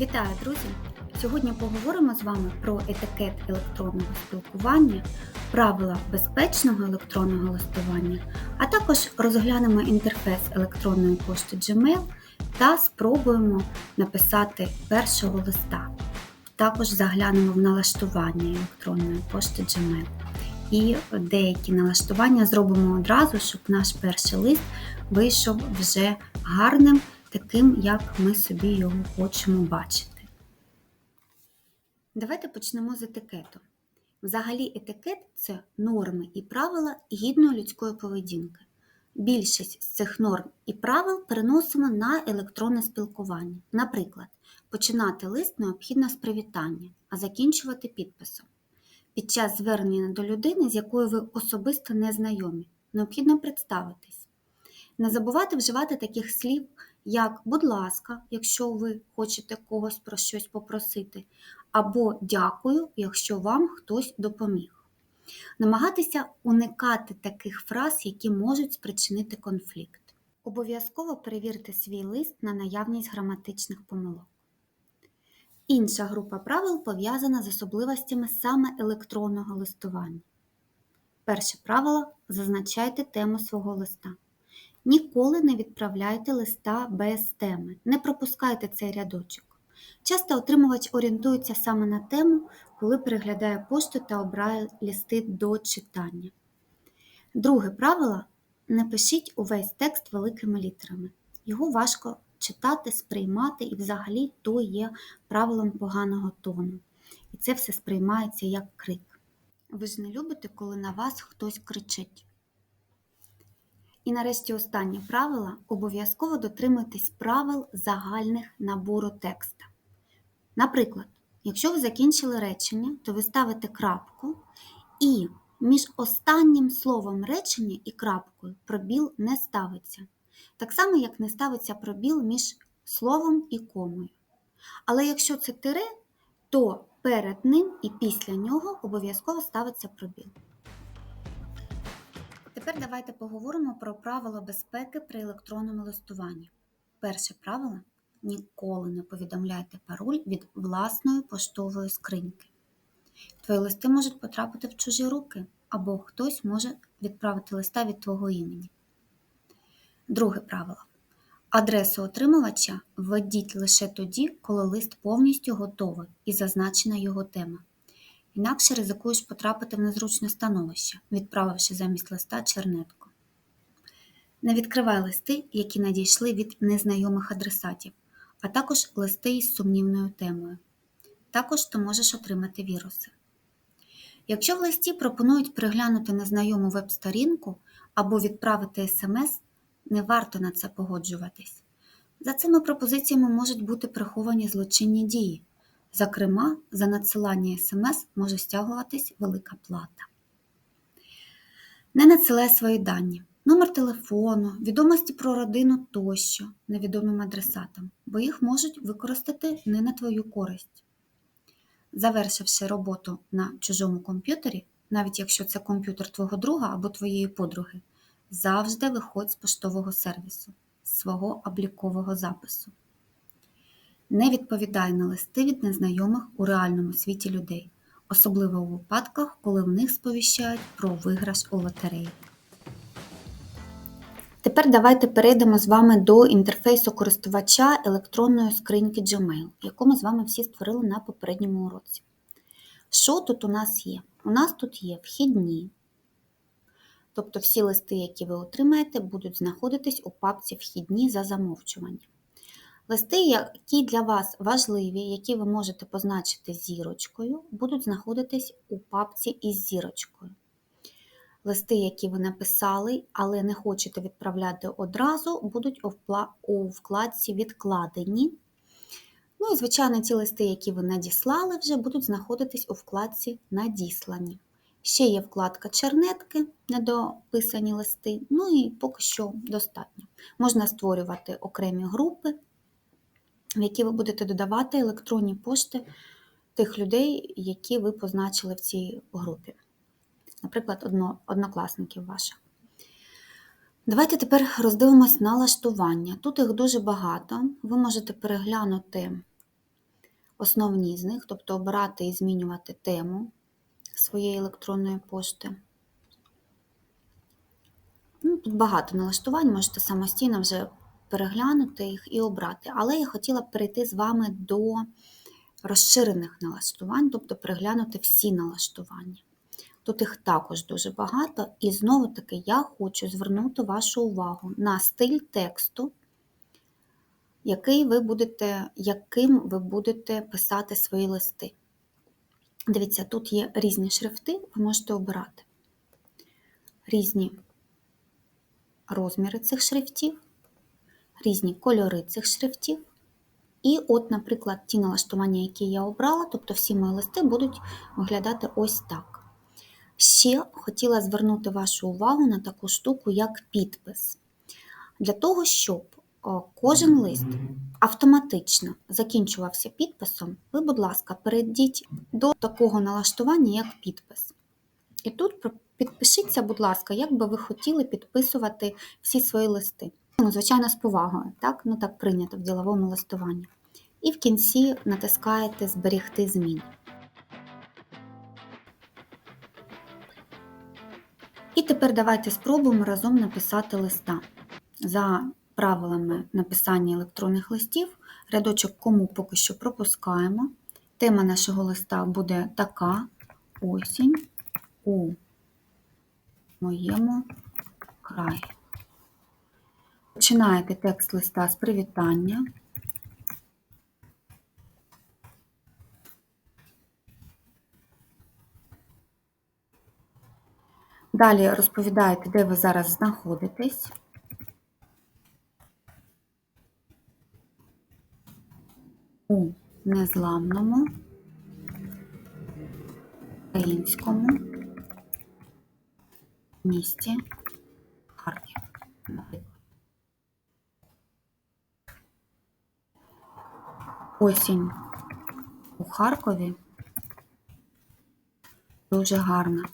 Вітаю, друзі! Сьогодні поговоримо з вами про етикет електронного спілкування, правила безпечного електронного листування, а також розглянемо інтерфейс електронної пошти Gmail та спробуємо написати першого листа. Також заглянемо в налаштування електронної пошти Gmail. І деякі налаштування зробимо одразу, щоб наш перший лист вийшов вже гарним, таким, як ми собі його хочемо бачити. Давайте почнемо з етикету. Взагалі, етикет це норми і правила гідної людської поведінки. Більшість з цих норм і правил переносимо на електронне спілкування. Наприклад, починати лист необхідно з привітання, а закінчувати підписом. Під час звернення до людини, з якою ви особисто не знайомі, необхідно представитись. Не забувайте вживати таких слів, як будь ласка, якщо ви хочете когось про щось попросити, або дякую, якщо вам хтось допоміг. Намагатися уникати таких фраз, які можуть спричинити конфлікт. Обов'язково перевірте свій лист на наявність граматичних помилок. Інша група правил пов'язана з особливостями саме електронного листування. Перше правило зазначайте тему свого листа. Ніколи не відправляйте листа без теми, не пропускайте цей рядочок. Часто отримувач орієнтується саме на тему, коли переглядає пошту та обирає листи до читання. Друге правило не пишіть увесь текст великими літерами. Його важко читати, сприймати і взагалі то є правилом поганого тону. І це все сприймається як крик. Ви ж не любите, коли на вас хтось кричить. І нарешті останнє правило обов'язково дотримуйтесь правил загальних набору текста. Наприклад, якщо ви закінчили речення, то ви ставите крапку, і між останнім словом речення і крапкою пробіл не ставиться. Так само, як не ставиться пробіл між словом і комою. Але якщо це тире, то перед ним і після нього обов'язково ставиться пробіл. Тепер давайте поговоримо про правила безпеки при електронному листуванні. Перше правило ніколи не повідомляйте пароль від власної поштової скриньки. Твої листи можуть потрапити в чужі руки, або хтось може відправити листа від твого імені. Друге правило. Адресу отримувача введіть лише тоді, коли лист повністю готовий і зазначена його тема. Інакше ризикуєш потрапити в незручне становище, відправивши замість листа чернетку. Не відкривай листи, які надійшли від незнайомих адресатів, а також листи із сумнівною темою. Також ти можеш отримати віруси. Якщо в листі пропонують переглянути незнайому веб-сторінку або відправити смс, не варто на це погоджуватись. За цими пропозиціями можуть бути приховані злочинні дії. Зокрема, за надсилання смс може стягуватись велика плата. Не надсилай свої дані, номер телефону, відомості про родину тощо невідомим адресатам, бо їх можуть використати не на твою користь. Завершивши роботу на чужому комп'ютері, навіть якщо це комп'ютер твого друга або твоєї подруги, завжди виходь з поштового сервісу, свого облікового запису. Не відповідай на листи від незнайомих у реальному світі людей, особливо у випадках, коли в них сповіщають про виграш у лотереї. Тепер давайте перейдемо з вами до інтерфейсу користувача електронної скриньки Gmail, яку ми з вами всі створили на попередньому уроці. Що тут у нас є? У нас тут є вхідні, тобто всі листи, які ви отримаєте, будуть знаходитись у папці Вхідні за замовчуванням. Листи, які для вас важливі, які ви можете позначити зірочкою, будуть знаходитись у папці із зірочкою. Листи, які ви написали, але не хочете відправляти одразу, будуть у вкладці Відкладені. Ну і, звичайно, ті листи, які ви надіслали, вже будуть знаходитись у вкладці Надіслані. Ще є вкладка чернетки, недописані листи, ну і поки що достатньо. Можна створювати окремі групи, в які ви будете додавати електронні пошти тих людей, які ви позначили в цій групі. Наприклад, одно, однокласників ваших. Давайте тепер роздивимось налаштування. Тут їх дуже багато. Ви можете переглянути основні з них, тобто обирати і змінювати тему своєї електронної пошти. Ну, тут багато налаштувань, можете самостійно вже переглянути їх і обрати. Але я хотіла б перейти з вами до розширених налаштувань, тобто переглянути всі налаштування. Тут їх також дуже багато, і знову-таки я хочу звернути вашу увагу на стиль тексту, який ви будете, яким ви будете писати свої листи. Дивіться, тут є різні шрифти, ви можете обирати різні розміри цих шрифтів, різні кольори цих шрифтів. І от, наприклад, ті налаштування, які я обрала, тобто всі мої листи будуть виглядати ось так. Ще хотіла звернути вашу увагу на таку штуку, як підпис. Для того, щоб кожен лист автоматично закінчувався підписом, ви, будь ласка, перейдіть до такого налаштування, як підпис. І тут підпишіться, будь ласка, як би ви хотіли підписувати всі свої листи. Ну, звичайно, з повагою, так? Ну так прийнято в діловому листуванні. І в кінці натискаєте Зберігти зміни. І тепер давайте спробуємо разом написати листа. За правилами написання електронних листів, рядочок кому поки що пропускаємо. Тема нашого листа буде така: осінь у моєму краї. Починаєте текст листа з привітання. Далі розповідаєте, де ви зараз знаходитесь. У незламному українському місті Харків. наприклад. Осінь у Харкові дуже гарна.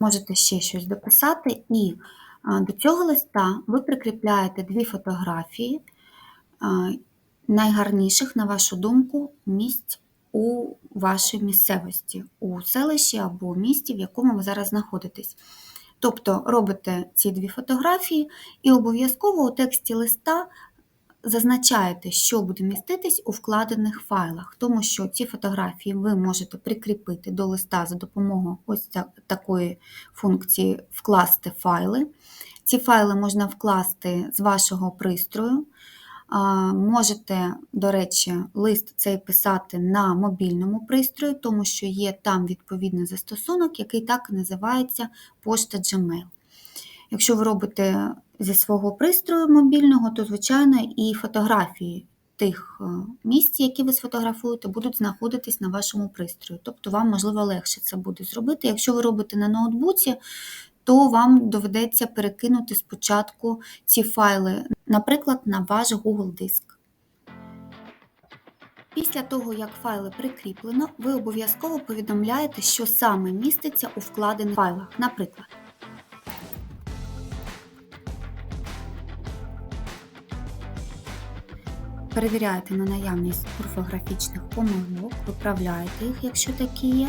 Можете ще щось дописати, і до цього листа ви прикріпляєте дві фотографії найгарніших, на вашу думку, місць у вашій місцевості, у селищі або місті, в якому ви зараз знаходитесь. Тобто робите ці дві фотографії і обов'язково у тексті листа зазначаєте, що буде міститись у вкладених файлах, тому що ці фотографії ви можете прикріпити до листа за допомогою ось такої функції вкласти файли. Ці файли можна вкласти з вашого пристрою. Можете, до речі, лист цей писати на мобільному пристрої, тому що є там відповідний застосунок, який так і називається пошта Gmail. Якщо ви робите зі свого пристрою мобільного, то, звичайно, і фотографії тих е, місць, які ви сфотографуєте, будуть знаходитись на вашому пристрої. Тобто вам, можливо, легше це буде зробити. Якщо ви робите на ноутбуці, то вам доведеться перекинути спочатку ці файли, наприклад, на ваш Google диск. Після того, як файли прикріплено, ви обов'язково повідомляєте, що саме міститься у вкладених файлах. Наприклад, перевіряєте на наявність орфографічних помилок, виправляєте їх, якщо такі є.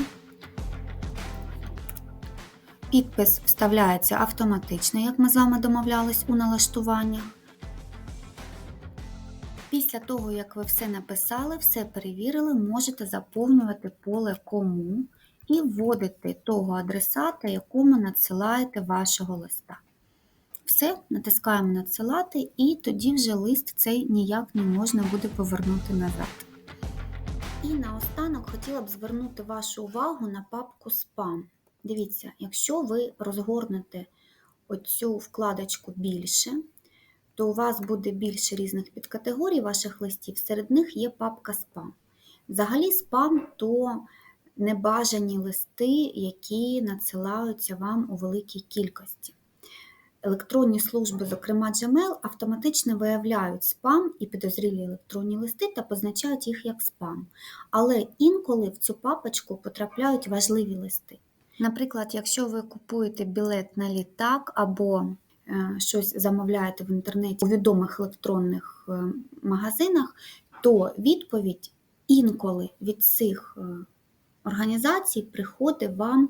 Підпис вставляється автоматично, як ми з вами домовлялись у налаштуваннях. Після того, як ви все написали, все перевірили, можете заповнювати поле кому і вводити того адресата, якому надсилаєте вашого листа. Все, натискаємо надсилати, і тоді вже лист цей ніяк не можна буде повернути назад. І наостанок хотіла б звернути вашу увагу на папку спам. Дивіться, якщо ви розгорнете оцю вкладочку більше, то у вас буде більше різних підкатегорій ваших листів, серед них є папка спам. Взагалі, спам то небажані листи, які надсилаються вам у великій кількості. Електронні служби, зокрема Gmail, автоматично виявляють спам і підозрілі електронні листи та позначають їх як спам. Але інколи в цю папочку потрапляють важливі листи. Наприклад, якщо ви купуєте білет на літак або е, щось замовляєте в інтернеті у відомих електронних е, магазинах, то відповідь інколи від цих е, організацій приходить вам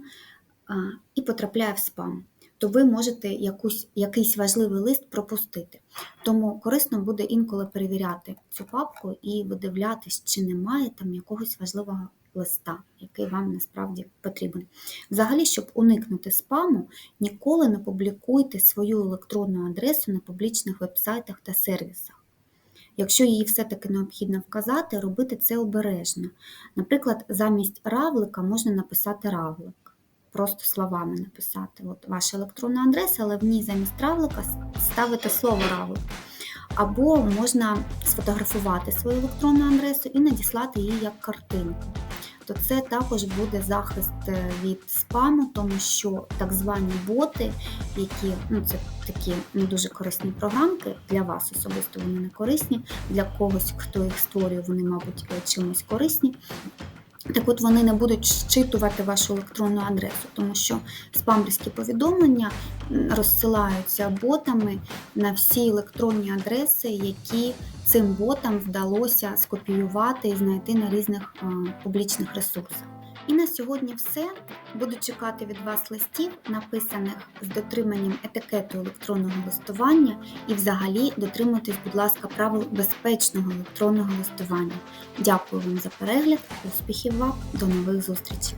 і потрапляє в спам, то ви можете якусь, якийсь важливий лист пропустити. Тому корисно буде інколи перевіряти цю папку і видивлятись, чи немає там якогось важливого листа, який вам насправді потрібен. Взагалі, щоб уникнути спаму, ніколи не публікуйте свою електронну адресу на публічних вебсайтах та сервісах. Якщо її все-таки необхідно вказати, робити це обережно. Наприклад, замість равлика можна написати равлик, просто словами написати. От ваша електронна адреса, але в ній замість равлика ставити слово равлик. Або можна сфотографувати свою електронну адресу і надіслати її як картинку. То це також буде захист е, від спаму, тому що так звані боти, які ну це такі не дуже корисні програмки для вас особисто вони не корисні, для когось, хто їх створює, вони, мабуть, е, чимось корисні. Так от вони не будуть щитувати вашу електронну адресу, тому що спамерські повідомлення розсилаються ботами на всі електронні адреси, які цим ботам вдалося скопіювати і знайти на різних публічних ресурсах. І на сьогодні все. Буду чекати від вас листів, написаних з дотриманням етикету електронного листування, і взагалі дотримуйтесь, будь ласка, правил безпечного електронного листування. Дякую вам за перегляд, успіхів вам, до нових зустрічей!